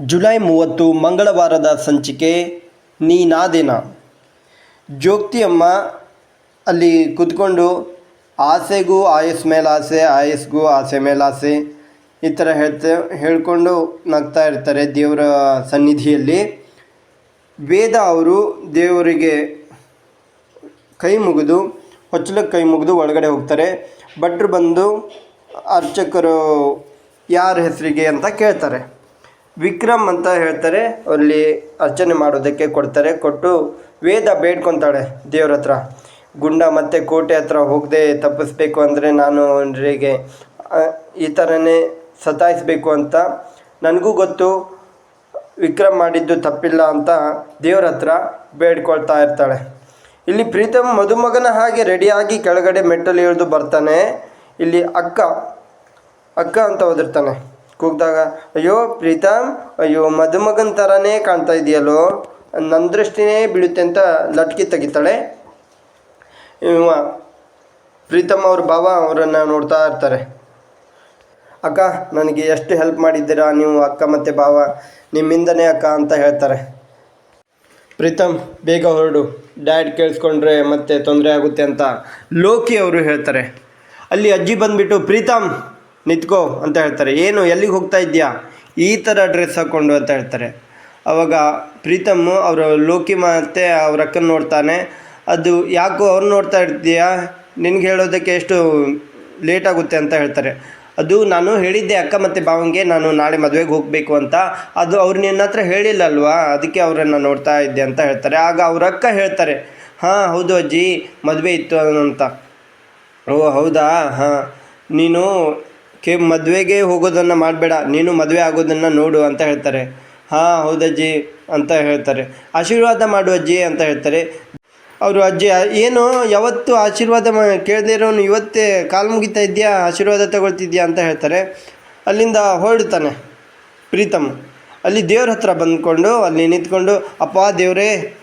July ಮೂವತ್ತು ಮಂಗಳವಾರದ ಸಂಚಿಕೆ ನೀನಾದೇನ? ಜೋಗ್ತಿಯಮ್ಮ ಅಲ್ಲಿ ಕುತ್ಕೊಂಡು ಆಸೆಗೂ ಆಯಸ್ ಮೇಲೆ ಆಸೆ ಆಯಸ್ಗೂ ಆಸೆ ಮೇಲೆ ಆಸೆ ಈ ಥರ ಹೇಳ್ತ, ಹೇಳ್ಕೊಂಡು ನಗ್ತಾ ಇರ್ತಾರೆ ದೇವರ ಸನ್ನಿಧಿಯಲ್ಲಿ. ವೇದ ಅವರು ದೇವರಿಗೆ ಕೈ ಮುಗಿದು, ಹೊಚ್ಚಲಕ್ಕೆ ಕೈ ಮುಗಿದು ಒಳಗಡೆ ಹೋಗ್ತಾರೆ. ಭಟ್ರು ಬಂದು ಅರ್ಚಕರು ಯಾರ ಹೆಸರಿಗೆ ಅಂತ ಕೇಳ್ತಾರೆ. ವಿಕ್ರಮ್ ಅಂತ ಹೇಳ್ತಾರೆ, ಅಲ್ಲಿ ಅರ್ಚನೆ ಮಾಡೋದಕ್ಕೆ ಕೊಡ್ತಾರೆ. ಕೊಟ್ಟು ವೇದ ಬೇಡ್ಕೊತಾಳೆ ದೇವ್ರ ಹತ್ರ. ಗುಂಡ ಮತ್ತೆ ಕೋಟೆ ಹತ್ರ ಹೋಗದೆ ತಪ್ಪಿಸ್ಬೇಕು ಅಂದರೆ ನಾನು ಅವರಿಗೆ ಈ ಥರನೇ ಸತಾಯಿಸ್ಬೇಕು ಅಂತ. ನನಗೂ ಗೊತ್ತು, ವಿಕ್ರಮ್ ಮಾಡಿದ್ದು ತಪ್ಪಿಲ್ಲ ಅಂತ ದೇವ್ರ ಹತ್ರ ಬೇಡ್ಕೊಳ್ತಾ ಇರ್ತಾಳೆ. ಇಲ್ಲಿ ಪ್ರೀತಮ್ ಮದುಮಗನ ಹಾಗೆ ರೆಡಿಯಾಗಿ ಕೆಳಗಡೆ ಮೆಟ್ಟಲು ಇಳಿದು ಬರ್ತಾನೆ. ಇಲ್ಲಿ ಅಕ್ಕ ಅಕ್ಕ ಅಂತ ಓದಿರ್ತಾನೆ. ಕೂಗಿದಾಗ, ಅಯ್ಯೋ ಪ್ರೀತಮ್ ಅಯ್ಯೋ, ಮದುಮಗನ ಥರನೇ ಕಾಣ್ತಾ ಇದೆಯಲ್ಲೋ? ನನ್ನ ದೃಷ್ಟಿನೇ ಬೀಳುತ್ತೆ ಅಂತ ಲಟ್ಕಿ ತೆಗಿತಾಳೆ. ಇವ ಪ್ರೀತಮ್ ಅವ್ರ ಭಾವ ಅವರನ್ನು ನೋಡ್ತಾ ಇರ್ತಾರೆ. ಅಕ್ಕ, ನನಗೆ ಎಷ್ಟು ಹೆಲ್ಪ್ ಮಾಡಿದ್ದೀರಾ ನೀವು, ಅಕ್ಕ ಮತ್ತು ಭಾವ? ನಿಮ್ಮಿಂದನೇ ಅಕ್ಕ ಅಂತ ಹೇಳ್ತಾರೆ. ಪ್ರೀತಮ್ ಬೇಗ ಹೊರಡು. ಡ್ಯಾಡ್ ಕೇಳಿಸ್ಕೊಂಡ್ರೆ ಮತ್ತೆ ತೊಂದರೆ ಆಗುತ್ತೆ ಅಂತ ಲೋಕಿ ಅವರು ಹೇಳ್ತಾರೆ. ಅಲ್ಲಿ ಅಜ್ಜಿ ಬಂದುಬಿಟ್ಟು ಪ್ರೀತಮ್ ನಿಂತ್ಕೋ ಅಂತ ಹೇಳ್ತಾರೆ. ಏನು, ಎಲ್ಲಿಗೆ ಹೋಗ್ತಾ ಇದೆಯಾ ಈ ಥರ ಡ್ರೆಸ್ ಹಾಕ್ಕೊಂಡು ಅಂತ ಹೇಳ್ತಾರೆ. ಅವಾಗ ಪ್ರೀತಮ್ ಅವರು ಲೋಕಿ ಮತ್ತೆ ಅವ್ರ ಅಕ್ಕನ ನೋಡ್ತಾನೆ. ಅದು ಯಾಕೋ ಅವ್ರು ನೋಡ್ತಾ ಇರ್ತೀಯಾ? ನಿನಗೆ ಹೇಳೋದಕ್ಕೆ ಎಷ್ಟು ಲೇಟ್ ಆಗುತ್ತೆ ಅಂತ ಹೇಳ್ತಾರೆ. ಅದು ನಾನು ಹೇಳಿದ್ದೆ, ಅಕ್ಕ ಮತ್ತು ಭಾವಂಗೆ, ನಾನು ನಾಳೆ ಮದುವೆಗೆ ಹೋಗಬೇಕು ಅಂತ. ಅದು ಅವ್ರು ನಿನ್ನ ಹತ್ರ ಹೇಳಿಲ್ಲಲ್ವಾ ಅದಕ್ಕೆ ಅವರನ್ನು ನೋಡ್ತಾ ಇದ್ದೆ ಅಂತ ಹೇಳ್ತಾರೆ. ಆಗ ಅವ್ರ ಅಕ್ಕ ಹೇಳ್ತಾರೆ, ಹಾಂ, ಹೌದು ಅಜ್ಜಿ, ಮದುವೆ ಇತ್ತು ಅಂತ. ಓ, ಹೌದಾ? ಹಾಂ, ನೀನು ಕೆ ಮದುವೆಗೆ ಹೋಗೋದನ್ನು ಮಾಡಬೇಡ, ನೀನು ಮದುವೆ ಆಗೋದನ್ನು ನೋಡು ಅಂತ ಹೇಳ್ತಾರೆ. ಹಾಂ, ಹೌದಜ್ಜಿ ಅಂತ ಹೇಳ್ತಾರೆ. ಆಶೀರ್ವಾದ ಮಾಡು ಅಜ್ಜಿ ಅಂತ ಹೇಳ್ತಾರೆ. ಅವರು, ಅಜ್ಜಿ, ಏನು, ಯಾವತ್ತು ಆಶೀರ್ವಾದ ಮಾ, ಕೇಳದೇ ಇರೋನು ಇವತ್ತೇ ಕಾಲು ಮುಗಿತಾ ಇದೆಯಾ, ಆಶೀರ್ವಾದ ತಗೊಳ್ತಿದ್ಯಾ ಅಂತ ಹೇಳ್ತಾರೆ. ಅಲ್ಲಿಂದ ಹೊರಡ್ತಾನೆ ಪ್ರೀತಮ್. ಅಲ್ಲಿ ದೇವ್ರ ಹತ್ರ ಬಂದ್ಕೊಂಡು, ಅಲ್ಲಿ ನಿಂತ್ಕೊಂಡು, ಅಪ್ಪ, ದೇವರೇ,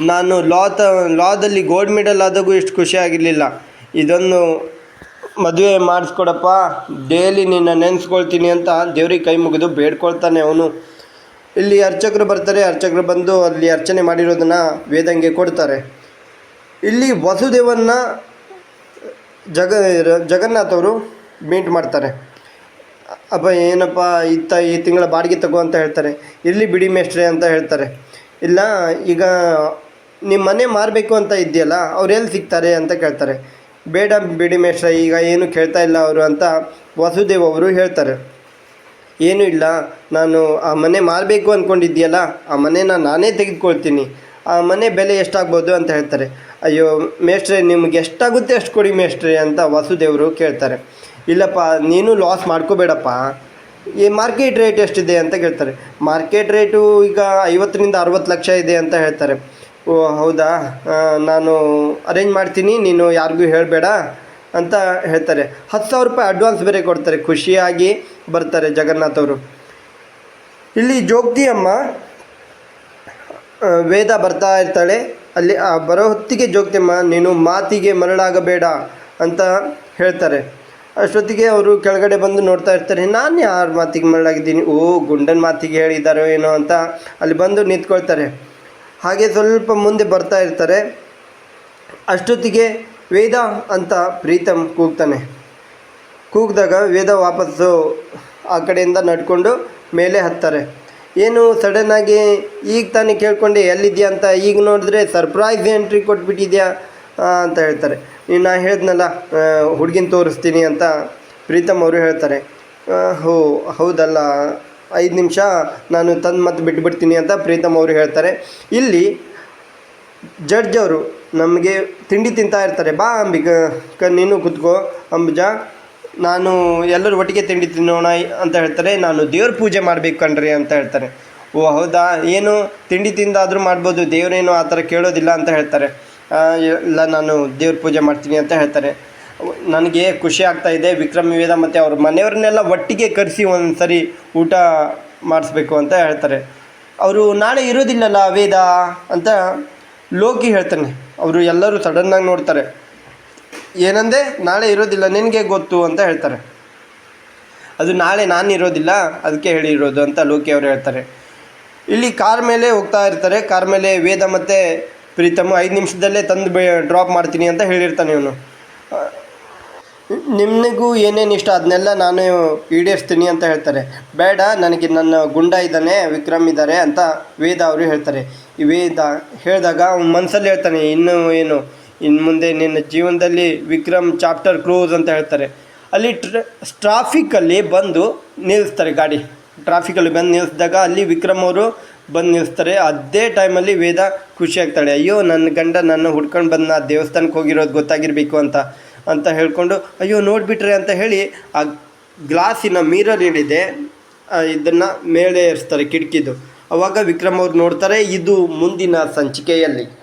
ನಾನು ಲಾ ತ ಲಾದಲ್ಲಿ ಗೋಲ್ಡ್ ಮೆಡಲ್ ಆದಾಗೂ ಇಷ್ಟು ಖುಷಿ ಆಗಿರಲಿಲ್ಲ. ಇದೊಂದು ಮದುವೆ ಮಾಡಿಸ್ಕೊಡಪ್ಪ. ಡೈಲಿ ನಿನ್ನ ನೆನೆಸ್ಕೊಳ್ತೀನಿ ಅಂತ ದೇವ್ರಿಗೆ ಕೈ ಮುಗಿದು ಬೇಡ್ಕೊಳ್ತಾನೆ ಅವನು. ಇಲ್ಲಿ ಅರ್ಚಕರು ಬರ್ತಾರೆ, ಅರ್ಚಕರು ಬಂದು ಅಲ್ಲಿ ಅರ್ಚನೆ ಮಾಡಿರೋದನ್ನು ವೇದಂಗೆ ಕೊಡ್ತಾರೆ. ಇಲ್ಲಿ ವಸುದೇವನ್ನ ಜಗ, ಜಗನ್ನಾಥ್ ಅವರು ಮೀಟ್ ಮಾಡ್ತಾರೆ. ಅಪ್ಪ ಏನಪ್ಪ ಇತ್ತ ಈ ತಿಂಗಳ ಬಾಡಿಗೆ ತಗೋ ಅಂತ ಹೇಳ್ತಾರೆ. ಇಲ್ಲಿ ಬಿಡಿ ಮೇಷ್ಟ್ರೆ ಅಂತ ಹೇಳ್ತಾರೆ. ಇಲ್ಲ, ಈಗ ನಿಮ್ಮ ಮನೆ ಮಾರಬೇಕು ಅಂತ ಇದೆಯಲ್ಲ ಅವ್ರು ಎಲ್ಲಿ ಸಿಗ್ತಾರೆ ಅಂತ ಕೇಳ್ತಾರೆ. ಬೇಡ ಬಿಡಿ ಮೇಷ್ಟ್ರ, ಈಗ ಏನು ಕೇಳ್ತಾ ಇಲ್ಲ ಅವರು ಅಂತ ವಸುದೇವ್ ಅವರು ಹೇಳ್ತಾರೆ. ಏನೂ ಇಲ್ಲ, ನಾನು ಆ ಮನೆ ಮಾರಬೇಕು ಅಂದ್ಕೊಂಡಿದ್ದೀಯಲ್ಲ ಆ ಮನೆನ ನಾನೇ ತೆಗೆದುಕೊಳ್ತೀನಿ. ಆ ಮನೆ ಬೆಲೆ ಎಷ್ಟಾಗ್ಬೋದು ಅಂತ ಹೇಳ್ತಾರೆ. ಅಯ್ಯೋ, ಮೇಷ್ಟ್ರೆ, ನಿಮ್ಗೆ ಎಷ್ಟಾಗುತ್ತೆ ಅಷ್ಟು ಕೊಡಿ ಮೇಷ್ಟ್ರೆ ಅಂತ ವಾಸುದೇವರು ಕೇಳ್ತಾರೆ. ಇಲ್ಲಪ್ಪ, ನೀನು ಲಾಸ್ ಮಾಡ್ಕೋಬೇಡಪ್ಪ. ಈ ಮಾರ್ಕೆಟ್ ರೇಟ್ ಎಷ್ಟಿದೆ? ಅಂತ ಕೇಳ್ತಾರೆ. ಮಾರ್ಕೆಟ್ ರೇಟು ಈಗ ಐವತ್ತರಿಂದ ಅರವತ್ತು ಲಕ್ಷ ಇದೆ ಅಂತ ಹೇಳ್ತಾರೆ. ಓ, ಹೌದಾ? ನಾನು ಅರೇಂಜ್ ಮಾಡ್ತೀನಿ, ನೀನು ಯಾರಿಗೂ ಹೇಳಬೇಡ ಅಂತ ಹೇಳ್ತಾರೆ. ಹತ್ತು ಸಾವಿರ ರೂಪಾಯಿ ಅಡ್ವಾನ್ಸ್ ಬೇರೆ ಕೊಡ್ತಾರೆ, ಖುಷಿಯಾಗಿ ಬರ್ತಾರೆ ಜಗನ್ನಾಥ್ ಅವರು. ಇಲ್ಲಿ ಜೋಗ್ತಿ ಅಮ್ಮ ವೇದ ಬರ್ತಾ ಇರ್ತಾಳೆ. ಅಲ್ಲಿ ಬರೋ ಹೊತ್ತಿಗೆ ಜೋಗ್ತಿಯಮ್ಮ ನೀನು ಮಾತಿಗೆ ಮರಳಾಗಬೇಡ ಅಂತ ಹೇಳ್ತಾರೆ. ಅಷ್ಟೊತ್ತಿಗೆ ಅವರು ಕೆಳಗಡೆ ಬಂದು ನೋಡ್ತಾ ಇರ್ತಾರೆ, ನಾನು ಯಾರ ಮಾತಿಗೆ ಮರಳಾಗಿದ್ದೀನಿ? ಓ, ಗುಂಡನ ಮಾತಿಗೆ ಹೇಳಿದ್ದಾರೋ ಏನೋ ಅಂತ ಅಲ್ಲಿ ಬಂದು ನಿಂತ್ಕೊಳ್ತಾರೆ. ಹಾಗೆ ಸ್ವಲ್ಪ ಮುಂದೆ ಬರ್ತಾ ಇರ್ತಾರೆ. ಅಷ್ಟೊತ್ತಿಗೆ ವೇದ ಅಂತ ಪ್ರೀತಮ್ ಕೂಗ್ತಾನೆ. ಕೂಗಿದಾಗ ವೇದ ವಾಪಸ್ಸು ಆ ಕಡೆಯಿಂದ ನಡ್ಕೊಂಡು ಮೇಲೆ ಹತ್ತಾರೆ. ಏನು ಸಡನ್ನಾಗಿ ಈಗ ತಾನೇ ಕೇಳ್ಕೊಂಡೆ ಎಲ್ಲಿದ್ಯಾ ಅಂತ ಈಗ ನೋಡಿದ್ರೆ ಸರ್ಪ್ರೈಸ್ ಎಂಟ್ರಿ ಕೊಟ್ಬಿಟ್ಟಿದ್ಯಾ ಅಂತ ಹೇಳ್ತಾರೆ. ನೀನು ನಾನು ಹೇಳಿದ್ನಲ್ಲ ಹುಡುಗಿನ ತೋರಿಸ್ತೀನಿ ಅಂತ ಪ್ರೀತಮ್ ಅವರು ಹೇಳ್ತಾರೆ. ಹೋ, ಹೌದಲ್ಲ ಐದು ನಿಮಿಷ ನಾನು ತಂದು ಮತ್ತೆ ಬಿಟ್ಬಿಡ್ತೀನಿ ಅಂತ ಪ್ರೀತಮ್ ಅವರು ಹೇಳ್ತಾರೆ. ಇಲ್ಲಿ ಜಡ್ಜ್ ಅವರು ನಮಗೆ ತಿಂಡಿ ತಿಂತಾ ಇರ್ತಾರೆ. ಬಾ ಅಂಬಿಕ, ಕ, ನೀನು ಕುತ್ಕೋ ಅಂಬುಜ. ನಾನು ಎಲ್ಲರೂ ಒಟ್ಟಿಗೆ ತಿಂಡಿ ತಿನ್ನೋಣ ಅಂತ ಹೇಳ್ತಾರೆ. ನಾನು ದೇವ್ರ ಪೂಜೆ ಮಾಡಬೇಕು ಕಣ್ರಿ ಅಂತ ಹೇಳ್ತಾರೆ. ಓ, ಹೌದಾ? ಏನು ತಿಂಡಿ ತಿಂದಾದರೂ ಮಾಡ್ಬೋದು. ದೇವರೇನು ಆ ಥರ ಕೇಳೋದಿಲ್ಲ ಅಂತ ಹೇಳ್ತಾರೆ. ಇಲ್ಲ ನಾನು ದೇವ್ರ ಪೂಜೆ ಮಾಡ್ತೀನಿ ಅಂತ ಹೇಳ್ತಾರೆ. ನನಗೆ ಖುಷಿ ಆಗ್ತಾ ಇದೆ. ವಿಕ್ರಮ್ ವೇದ ಮತ್ತು ಅವ್ರ ಮನೆಯವ್ರನ್ನೆಲ್ಲ ಒಟ್ಟಿಗೆ ಕರೆಸಿ ಒಂದು ಸರಿ ಊಟ ಮಾಡಿಸ್ಬೇಕು ಅಂತ ಹೇಳ್ತಾರೆ. ಅವರು ನಾಳೆ ಇರೋದಿಲ್ಲಲ್ಲ ವೇದ ಅಂತ ಲೋಕಿ ಹೇಳ್ತಾನೆ. ಅವರು ಎಲ್ಲರೂ ಸಡನ್ನಾಗಿ ನೋಡ್ತಾರೆ. ಏನಂದೆ? ನಾಳೆ ಇರೋದಿಲ್ಲ, ನಿನಗೆ ಗೊತ್ತು ಅಂತ ಹೇಳ್ತಾರೆ. ಅದು ನಾಳೆ ನಾನು ಇರೋದಿಲ್ಲ ಅದಕ್ಕೆ ಹೇಳಿರೋದು ಅಂತ ಲೋಕಿ ಅವರು ಹೇಳ್ತಾರೆ. ಇಲ್ಲಿ ಕಾರ್ ಮೇಲೆ ಹೋಗ್ತಾ ಇರ್ತಾರೆ. ಕಾರ್ ಮೇಲೆ ವೇದ ಮತ್ತು ಪ್ರೀತಮ್ ಐದು ನಿಮಿಷದಲ್ಲೇ ತಂದು ಬೆ ಡ್ರಾಪ್ ಮಾಡ್ತೀನಿ ಅಂತ ಹೇಳಿರ್ತಾನೆ ಇವನು. ನಿಮಗೂ ಏನೇನು ಇಷ್ಟ? ಅದನ್ನೆಲ್ಲ ನಾನು ಈಡೇರಿಸ್ತೀನಿ ಅಂತ ಹೇಳ್ತಾರೆ. ಬೇಡ, ನನಗೆ ನನ್ನ ಗುಂಡ ಇದ್ದಾನೆ, ವಿಕ್ರಮ್ ಇದ್ದಾರೆ ಅಂತ ವೇದ ಅವರು ಹೇಳ್ತಾರೆ. ಈ ವೇದ ಹೇಳಿದಾಗ ಅವ್ನ ಮನಸ್ಸಲ್ಲಿ ಹೇಳ್ತಾನೆ, ಇನ್ನು ಏನು ಇನ್ನು ಮುಂದೆ ನಿನ್ನ ಜೀವನದಲ್ಲಿ ವಿಕ್ರಮ್ ಚಾಪ್ಟರ್ ಕ್ಲೋಸ್ ಅಂತ ಹೇಳ್ತಾರೆ. ಅಲ್ಲಿ ಟ್ರ, ಟ್ರಾಫಿಕಲ್ಲಿ ಬಂದು ನಿಲ್ಲಿಸ್ತಾರೆ ಗಾಡಿ. ಟ್ರಾಫಿಕಲ್ಲಿ ಬಂದು ನಿಲ್ಲಿಸಿದಾಗ ಅಲ್ಲಿ ವಿಕ್ರಮ್ ಅವರು ಬಂದು ನಿಲ್ಲಿಸ್ತಾರೆ ಅದೇ ಟೈಮಲ್ಲಿ ವೇದ ಖುಷಿ ಆಗ್ತಾಳೆ. ಅಯ್ಯೋ ನನ್ನ ಗಂಡ ನನ್ನ ಹುಡ್ಕೊಂಡು ಬಂದು ನಾ ದೇವಸ್ಥಾನಕ್ಕೆ ಹೋಗಿರೋದು ಗೊತ್ತಾಗಿರಬೇಕು ಅಂತ. ಅಂತ ಹೇಳಿಕೊಂಡು, ಅಯ್ಯೋ, ನೋಡಿಬಿಟ್ರೆ ಅಂತ ಹೇಳಿ ಆ ಗ್ಲಾಸಿನ ಮಿರರ್ ಹಿಡಿದೆ ಇದನ್ನು ಮೇಲೆ ಏರಿಸ್ತಾರೆ ಕಿಟಕಿದು. ಅವಾಗ ವಿಕ್ರಮ್ ಅವ್ರು ನೋಡ್ತಾರೆ, ಇದು ಮುಂದಿನ ಸಂಚಿಕೆಯಲ್ಲಿ.